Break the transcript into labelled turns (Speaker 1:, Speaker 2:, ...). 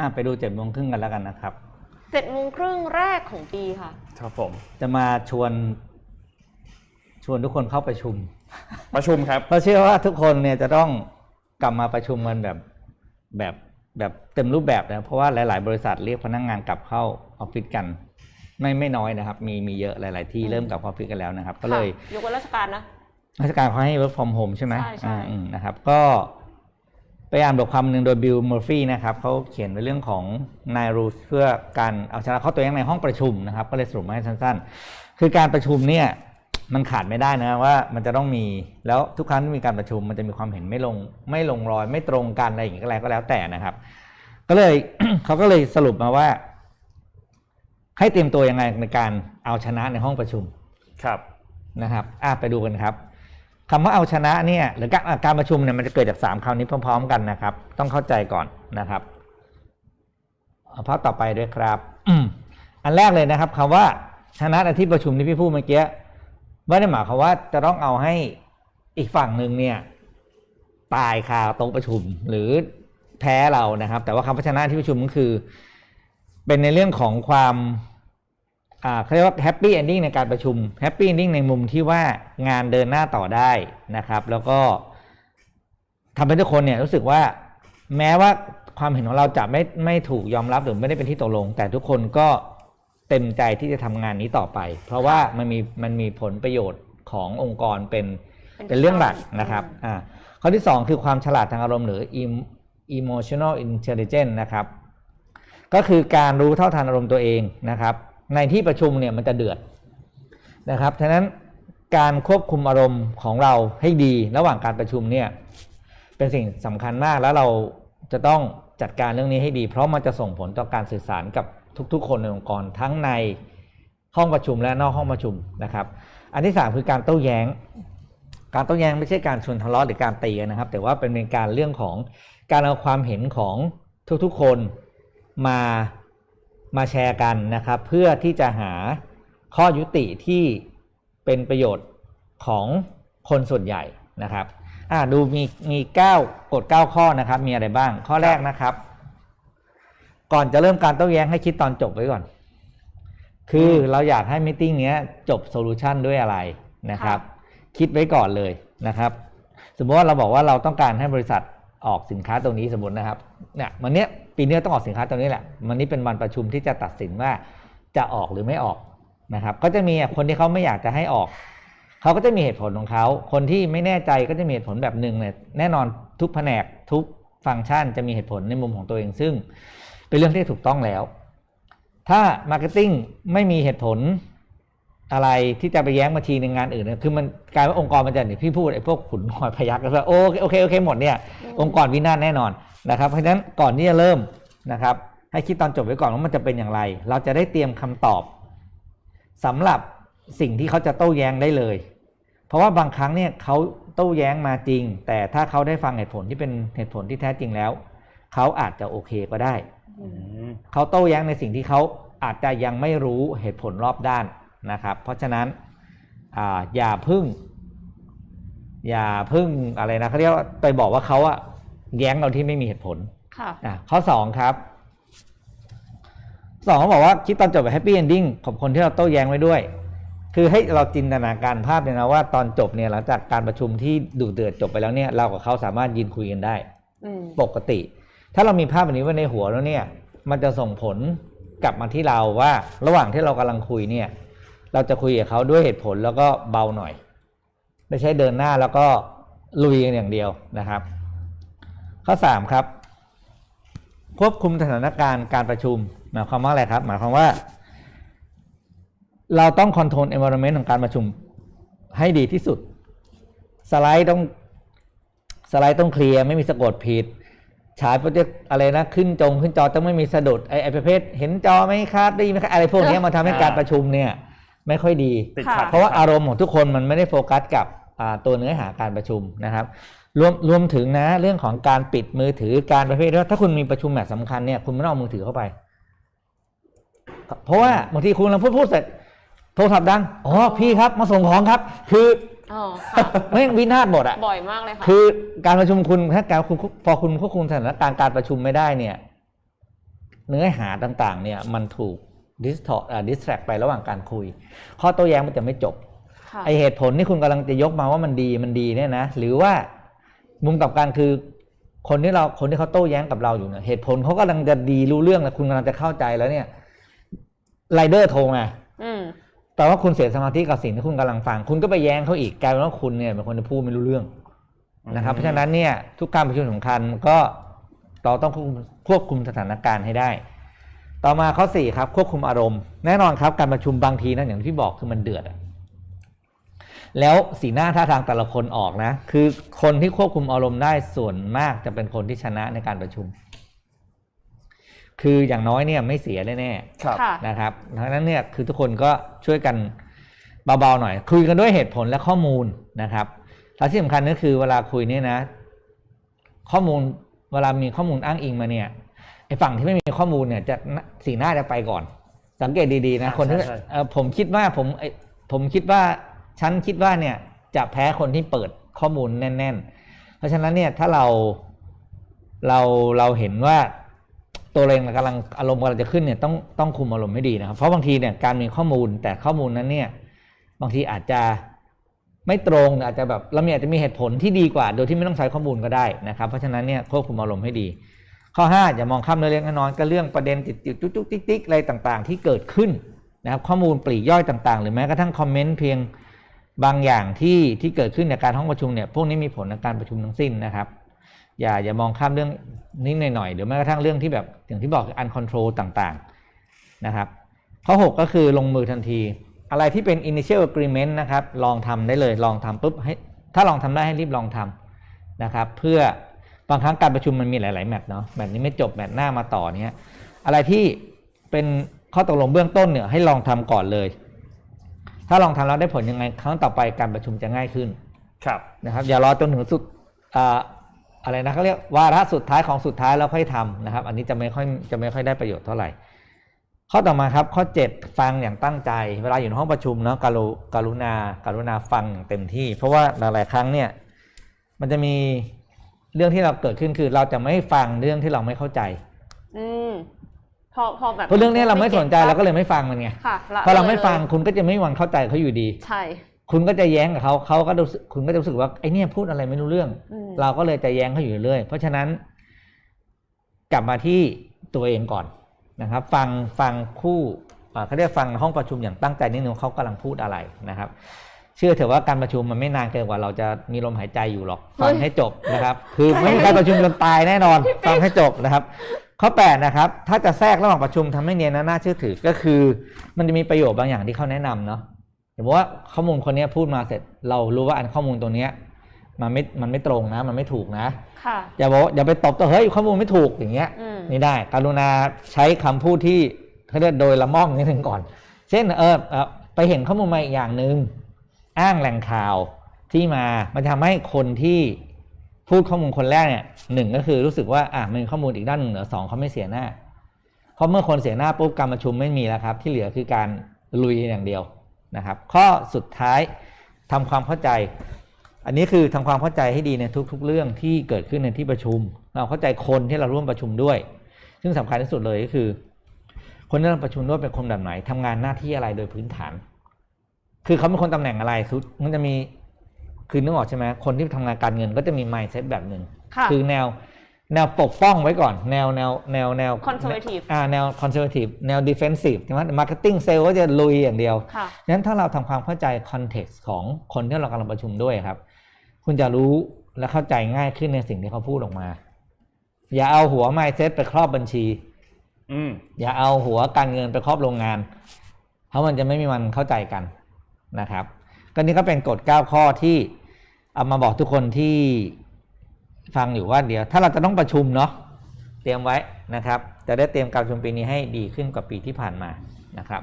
Speaker 1: อะไปดูเจ็ดโมงครึ่งกันแล้วกันนะครับ
Speaker 2: เจ็ดโมงครึ่งแรกของปีค่ะ
Speaker 3: ครับผม
Speaker 1: จะมาชวน ชวนทุกคนเข้าประชุม
Speaker 3: ประชุมครับ
Speaker 1: เพราะเชื่อว่าทุกคนเนี่ยจะต้องกลับมาประชุมกันแบบแบบแบบเต็มรูปแบบนะเพราะว่าหลาย ๆ บริษัทเรียกพนักงงานกลับเข้าออฟฟิศกัน ไม่ไม่น้อยนะครับ มีมีเยอะหลาย ๆ ที่
Speaker 2: อืม
Speaker 1: เริ่มกลับเข้าออฟฟิศกันแล้วนะครับ ก็เลย
Speaker 2: ค่ะยกเว้นราชการนะ
Speaker 1: ราชการเขาให้ work from home ใช่ไหม
Speaker 2: ใช่ใช่
Speaker 1: อ่าอืมนะครับ ก็ ไปอ่านบทความหนึ่งโดยบิลมอร์ฟีนะครับเขาเขียนในเรื่องของนายรูเพื่อการเอาชนะเข้าตัวเองในห้องประชุมนะครับ ก็เลยสรุปมาให้สั้นๆ คือการประชุมเนี่ยมันขาดไม่ได้นะว่ามันจะต้องมีแล้วทุกครั้งที่มีการประชุมมันจะมีความเห็นไม่ลงไม่ลงรอย ไม่ตรงกันอะไรอย่างนี้ก็แล้วก็แล้วแต่นะครับ ก็เลยเขาก็เลยสรุปมาว่า ให้เตรียมตัวยังไงในการเอาชนะในห้องประชุม
Speaker 3: ครับ
Speaker 1: นะครับอะไปดูกันครับ คำว่าเอาชนะเนี่ยหรือการการประชุมเนี่ยมันจะเกิดจากสามคำนี้พร้อม ๆ กันนะครับ ต้องเข้าใจก่อนนะครับเอาภาพต่อไปด้วยครับอันแรกเลยนะครับคำว่าชนะในที่ประชุมที่พี่พูดเมื่อกี้ไม่ได้หมายความว่าจะต้องเอาให้อีกฝั่งหนึ่งเนี่ย ตายคาโต๊ะประชุมหรือแพ้เรานะครับ แต่ว่าคำว่าชนะที่ประชุมก็คือ เป็นในเรื่องของความ เขาเรียกว่าแฮปปี้เอนดิ้งในการประชุมแฮปปี้เอนดิ้งในมุมที่ว่างานเดินหน้าต่อได้นะครับ แล้วก็ทำให้ทุกคนเนี่ยรู้สึกว่าแม้ว่าความเห็นของเราจะไม่ไม่ถูกยอมรับหรือไม่ได้เป็นที่ตกลง แต่ทุกคนก็เต็มใจที่จะทำงานนี้ต่อไป เพราะว่ามันมีมันมีผลประโยชน์ขององค์กรเป็น
Speaker 2: เป็น
Speaker 1: เป็นเรื่องหลัก
Speaker 2: อืม
Speaker 1: นะครับอ่าข้อที่สองคือความฉลาดทางอารมณ์หรือ em- emotional intelligence นะครับ ก็คือการรู้เท่าทันอารมณ์ตัวเองนะครับ ในที่ประชุมเนี่ยมันจะเดือดนะครับฉะนั้นการควบคุมอารมณ์ของเราให้ดีระหว่างการประชุมเนี่ยเป็นสิ่งสำคัญมากแล้วเราจะต้องจัดการเรื่องนี้ให้ดี เพราะมันจะส่งผลต่อการสื่อสารกับทุก ๆ คนในองค์กรทั้งในห้องประชุมและนอกห้องประชุมนะครับ อันที่สามคือการโต้แย้ง การโต้แย้งไม่ใช่การชวนทะเลาะหรือการตีนนะครับ แต่ว่าเป็นการเรื่องของการเอาความเห็นของทุกๆคนมา มาแชร์กันนะครับ เพื่อที่จะหาข้อยุติที่เป็นประโยชน์ของคนส่วนใหญ่นะครับอ่าดูมีมีเก้ากฎเก้าข้อนะครับ มีอะไรบ้าง ข้อแรกนะครับ ก่อนจะเริ่มการโต้แย้งให้คิดตอนจบไว้ก่อน คือเราอยากให้มิ팅เนี้ยจบโซลูชันด้วยอะไรนะครับ คิดไว้ก่อนเลยนะครับ สมมติว่าเราบอกว่าเราต้องการให้บริษัทออกสินค้าตรงนี้สมมตินะครับ เนี่ยวันเนี้ย ปีนี้ต้องออกสินค้าตัวนี้แหละวันนี้เป็นวันประชุมที่จะตัดสินว่าจะออกหรือไม่ออกนะครับ ก็จะมีคนที่เขาไม่อยากจะให้ออกเขาก็จะมีเหตุผลของเขาคนที่ไม่แน่ใจก็จะมีเหตุผลแบบหนึ่งเนี่ยแน่นอนทุกแผนกทุกฟังก์ชันจะมีเหตุผลในมุมของตัวเองซึ่ง เป็นเรื่องที่ถูกต้องแล้ว ถ้ามาร์เก็ตติ้งไม่มีเหตุผล อะไรที่จะไปแย้งบัญชีในงานอื่นเนี่ยคือมันกลายว่าองค์กรมันจะเนี่ยพี่พูดไอ้พวกขุนหอยพยักก็ว่าโอเคโอเคโอเคหมดเนี่ยองค์กรวินาศแน่นอนนะครับ เพราะฉะนั้นก่อนที่จะเริ่มนะครับ ให้คิดตอนจบไว้ก่อนว่ามันจะเป็นอย่างไร เราจะได้เตรียมคำตอบสำหรับสิ่งที่เขาจะโต้แย้งได้เลย เพราะว่าบางครั้งเนี่ยเขาโต้แย้งมาจริง แต่ถ้าเขาได้ฟังเหตุผลที่เป็นเหตุผลที่แท้จริงแล้ว เขาอาจจะโอเคก็ได้
Speaker 3: อืม
Speaker 1: เขาโต้แย้งในสิ่งที่เขาอาจจะยังไม่รู้เหตุผลรอบด้าน นะครับ เพราะฉะนั้นอาอย่าพึ่ง อย่าพึ่งอะไรนะเขาเรียกว่าไปบอกว่าเขาอะแย้งเราที่ไม่มีเหตุผล
Speaker 2: ค่ะ
Speaker 1: อะข้อสองครับสองเขาบอกว่าคิดตอนจบแบบแฮปปี้เอนดิ้งขอบคนที่เราโต้แย้งไว้ด้วย คือให้เราจินตนาการภาพเลยนะว่าตอนจบเนี่ยหลังจากการประชุมที่ดุเดือดจบไปแล้วเนี่ยเรากับเขาสามารถยืนคุยกันได้
Speaker 2: อืม
Speaker 1: ปกติ ถ้าเรามีภาพแบบนี้ไว้ในหัวแล้วเนี่ย มันจะส่งผลกลับมาที่เราว่า ระหว่างที่เรากำลังคุยเนี่ย เราจะคุยกับเขาด้วยเหตุผลแล้วก็เบาหน่อย ไม่ใช่เดินหน้าแล้วก็ลุยกันอย่างเดียวนะครับ ข้อสามครับ ควบคุมสถานการณ์การประชุมหมายความว่าอะไรครับหมายความว่า เราต้องคอนโทรล environment ของการประชุมให้ดีที่สุด สไลด์ต้องสไลด์ต้องเคลียร์ไม่มีสะกดผิดฉายโปรเจกต์อะไรนะขึ้นจงขึ้นจอต้องไม่มีสะดุดไอ้ไอ้ประเภท เห็นจอไหมครับได้ยินไหมครับอะไรพวกเนี้ยมาทำให้การประชุมเนี่ย ไม่ค่อยดี
Speaker 3: ติดขัด
Speaker 1: เพราะว่าอารมณ์ของทุกคนมันไม่ได้โฟกัสกับอ่าตัวเนื้อหาการประชุมนะครับรวมรวมถึงนะเรื่องของการปิดมือถือการประเภทว่าถ้าคุณมีประชุมแบบสำคัญเนี่ยคุณไม่ต้องเอามือถือเข้าไป เพราะว่าบางทีคุณกำลังพูดพูดเสร็จโทรศัพท์ดังอ๋อพี่ครับมาส่งของครับ คือ
Speaker 2: อ๋อค่ะ
Speaker 1: ไม่งวินาศหมดอะ
Speaker 2: บ่อยมากเลยค่ะ
Speaker 1: คือการประชุมคุณถ้าการคุณพอคุณควบคุมสถานการณ์การประชุมไม่ได้เนี่ย เนื้อหาต่าง ๆ เนี่ย มันถูก ดิสทอดิสแทรกไประหว่างการคุย ข้อโต้แย้งมันจะไม่จบ
Speaker 2: ค่ะ
Speaker 1: ไอเหตุผลที่คุณกำลังจะยกมาว่ามันดีมันดีเนี่ยนะ หรือว่ามุมกลับกันคือ คนที่เราคนที่เขาโต้แย้งกับเราอยู่เนี่ยเหตุผลเขากำลังจะดีรู้เรื่องแล้วคุณกำลังจะเข้าใจแล้วเนี่ยไรเดอร์โทรมา
Speaker 2: อืม
Speaker 1: แต่ว่าคุณเสียสมาธิกับสิ่งที่คุณกำลังฟัง คุณก็ไปแย้งเขาอีกกลายเป็นว่าคุณเนี่ยเป็นคนที่พูดไม่รู้เรื่องนะครับ เพราะฉะนั้นเนี่ยทุกการประชุมสำคัญก็เราต้องควบคุมควบคุมสถานการณ์ให้ได้ ต่อมาข้อสี่ครับควบคุมอารมณ์ แน่นอนครับการประชุมบางทีนะอย่างที่บอกคือมันเดือดอะแล้วสีหน้าท่าทางแต่ละคนออกนะ คือคนที่ควบคุมอารมณ์ได้ส่วนมากจะเป็นคนที่ชนะในการประชุม คืออย่างน้อยเนี่ยไม่เสียแน่ๆ
Speaker 3: ครับ
Speaker 2: ค่ะ
Speaker 1: นะครับดังนั้นเนี่ยคือทุกคนก็ช่วยกันเบาๆหน่อย คุยกันด้วยเหตุผลและข้อมูลนะครับและที่สำคัญก็คือเวลาคุยเนี่ยนะ ข้อมูลเวลามีข้อมูลอ้างอิงมาเนี่ย ไอ้ฝั่งที่ไม่มีข้อมูลเนี่ยจะสีหน้าจะไปก่อน สังเกตดีๆนะ
Speaker 3: ใช่
Speaker 1: คนที่
Speaker 3: ใช่ใช่
Speaker 1: เอ่อผมคิดว่าผมเอ้ยผมคิดว่าฉันคิดว่าเนี่ยจะแพ้คนที่เปิดข้อมูลแน่น ๆ เพราะฉะนั้นเนี่ยถ้าเราเราเราเห็นว่าตัวเองกำลังอารมณ์กำลังจะขึ้นเนี่ยต้องต้องคุมอารมณ์ให้ดีนะครับ เพราะบางทีเนี่ยการมีข้อมูลแต่ข้อมูลนั้นเนี่ยบางทีอาจจะไม่ตรงอาจจะแบบเรามีอาจจะมีเหตุผลที่ดีกว่า โดยที่ไม่ต้องใช้ข้อมูลก็ได้นะครับ เพราะฉะนั้นเนี่ยควบคุมอารมณ์ให้ดี ข้อ 5 อย่ามองข้ามเรื่องเล็กน้อยก็เรื่องประเด็นติดติดจุกจุกติ๊กติ๊กอะไรต่างๆ ที่เกิดขึ้นนะครับข้อมูลปลีกย่อยต่างๆ หรือแม้กระทั่งคอมเมนต์เพียงบางอย่างที่ที่เกิดขึ้นในการห้องประชุมเนี่ยพวกนี้มีผลในการประชุมทั้งสิ้นนะครับ อย่าอย่ามองข้ามเรื่องนิดหน่อยๆหรือแม้กระทั่งเรื่องที่แบบอย่างที่บอกอ uncontrol ต่างๆนะครับ ข้อ 6 ก็คือลงมือทันที อะไรที่เป็น initial agreement นะครับ ลองทำได้เลยลองทำปุ๊บให้ถ้าลองทำได้ให้รีบลองทำนะครับ เพื่อ บางครั้งการประชุมมันมีหลาย ๆ แมตช์เนาะแมตช์นี้ไม่จบแมตช์หน้ามาต่อเนี้ยอะไรที่เป็นข้อตกลงเบื้องต้นเนี่ยให้ลองทำก่อนเลย ถ้าลองทำแล้วได้ผลยังไง ครั้งต่อไปการประชุมจะง่ายขึ้น
Speaker 3: ครับ
Speaker 1: นะครับ อย่ารอจนถึงสุดอ่าอะไรนะเขาเรียกวาระสุดท้ายของสุดท้ายแล้วค่อยทำนะครับ อันนี้จะไม่ค่อยจะไม่ค่อยได้ประโยชน์เท่าไหร่ ข้อต่อมาครับข้อ 7 ฟังอย่างตั้งใจ เวลาอยู่ในห้องประชุมเนาะการุการุณาการุณาฟังอย่างเต็มที่ เพราะว่าหลาย ๆ ครั้งเนี่ยมันจะมี เรื่องที่เราเกิดขึ้นคือเราจะไม่ฟังเรื่องที่เราไม่เข้าใจ
Speaker 2: อืมพอพอแบบ
Speaker 1: เพราะเรื่องนี้เราไม่สนใจเราก็เลยไม่ฟังมันไง
Speaker 2: ค่ะ
Speaker 1: พอเราไม่ฟังคุณก็จะไม่มีวันเข้าใจเขาอยู่ดี
Speaker 2: ใช่
Speaker 1: คุณก็จะแย้งกับเขาเขาก็รู้สึกคุณก็จะรู้สึกว่าไอ้เนี่ยพูดอะไรไม่รู้เรื่อง
Speaker 2: อืม
Speaker 1: เราก็เลยจะแย้งเขาอยู่เรื่อยๆเพราะฉะนั้น กลับมาที่ตัวเองก่อนนะครับ ฟังฟังคู่อ่าเขาเรียกฟังห้องประชุมอย่างตั้งใจนิดนึงว่าเขากำลังพูดอะไรนะครับ เชื่อเถอะว่าการประชุมมันไม่นานเกินกว่าเราจะมีลมหายใจอยู่หรอกฟังให้จบนะครับ คือไม่มีการประชุมจนตายแน่นอนฟังให้จบนะครับ ข้อ8นะครับถ้าจะแทรกระหว่างประชุมทำให้เนียนและน่าเชื่อถือก็คือ มันจะมีประโยชน์บางอย่างที่เขาแนะนำเนาะสมมติว่าข้อมูลคนเนี้ยพูดมาเสร็จ เรารู้ว่าอันข้อมูลตัวเนี้ยมันไม่มันไม่ตรงนะ มันไม่ถูกนะ
Speaker 2: ค่ะ
Speaker 1: อย่าบอกอย่าไปตบตัวเฮ้ยข้อมูลไม่ถูกอย่างเงี้ย
Speaker 2: อืม
Speaker 1: ไม่ได้กรุณาใช้คำพูดที่เขาเรียกโดยละม่อมนิดนึงก่อน เช่นเออเอ่อไปเห็นข้อมูลมาอีกอย่างหนึ่ง อ้างแหล่งข่าวที่มา มันทำให้คนที่พูดข้อมูลคนแรกเนี่ยหนึ่งก็คือรู้สึกว่าอะมันมีข้อมูลอีกด้านหนึ่งเหนือสองเขาไม่เสียหน้าเพราะเมื่อคนเสียหน้าปุ๊บการประชุมไม่มีแล้วครับ ที่เหลือคือการลุยอย่างเดียวนะครับ ข้อสุดท้ายทำความเข้าใจ อันนี้คือทำความเข้าใจให้ดีในทุก ๆ เรื่องที่เกิดขึ้นในที่ประชุม เราเข้าใจคนที่เราร่วมประชุมด้วย ซึ่งสำคัญที่สุดเลยก็คือ คนที่เราประชุมด้วยเป็นคนแบบไหนทำงานหน้าที่อะไรโดยพื้นฐาน คือเขาเป็นคนตำแหน่งอะไรคือมันจะมีคือนึกออกใช่ไหมคนที่ทำงานการเงินก็จะมี mindset แบบหนึ่ง
Speaker 2: ค่ะ
Speaker 1: คือแนวแนวปกป้องไว้ก่อน แนวแนวแนวแนว
Speaker 2: Conservative
Speaker 1: อ่าแนว conservative แนว defensive ใช่ไหม marketing sale ก็จะลุยอย่างเดียว
Speaker 2: ค่ะ
Speaker 1: ฉะนั้นถ้าเราทำความเข้าใจ context ของคนที่เรากำลังประชุมด้วยครับ คุณจะรู้และเข้าใจง่ายขึ้นในสิ่งที่เขาพูดออกมา อย่าเอาหัว mindset ไปครอบบัญชี
Speaker 3: อืม
Speaker 1: อย่าเอาหัวการเงินไปครอบโรงงาน เพราะมันจะไม่มีวันเข้าใจกัน นะครับ ก็นี่ก็เป็นกฎ 9 ข้อที่เอามาบอกทุกคนที่ฟังอยู่ว่าเดี๋ยว ถ้าเราจะต้องประชุมเนาะเตรียมไว้นะครับ จะได้เตรียมการประชุมปีนี้ให้ดีขึ้นกว่าปีที่ผ่านมานะครับ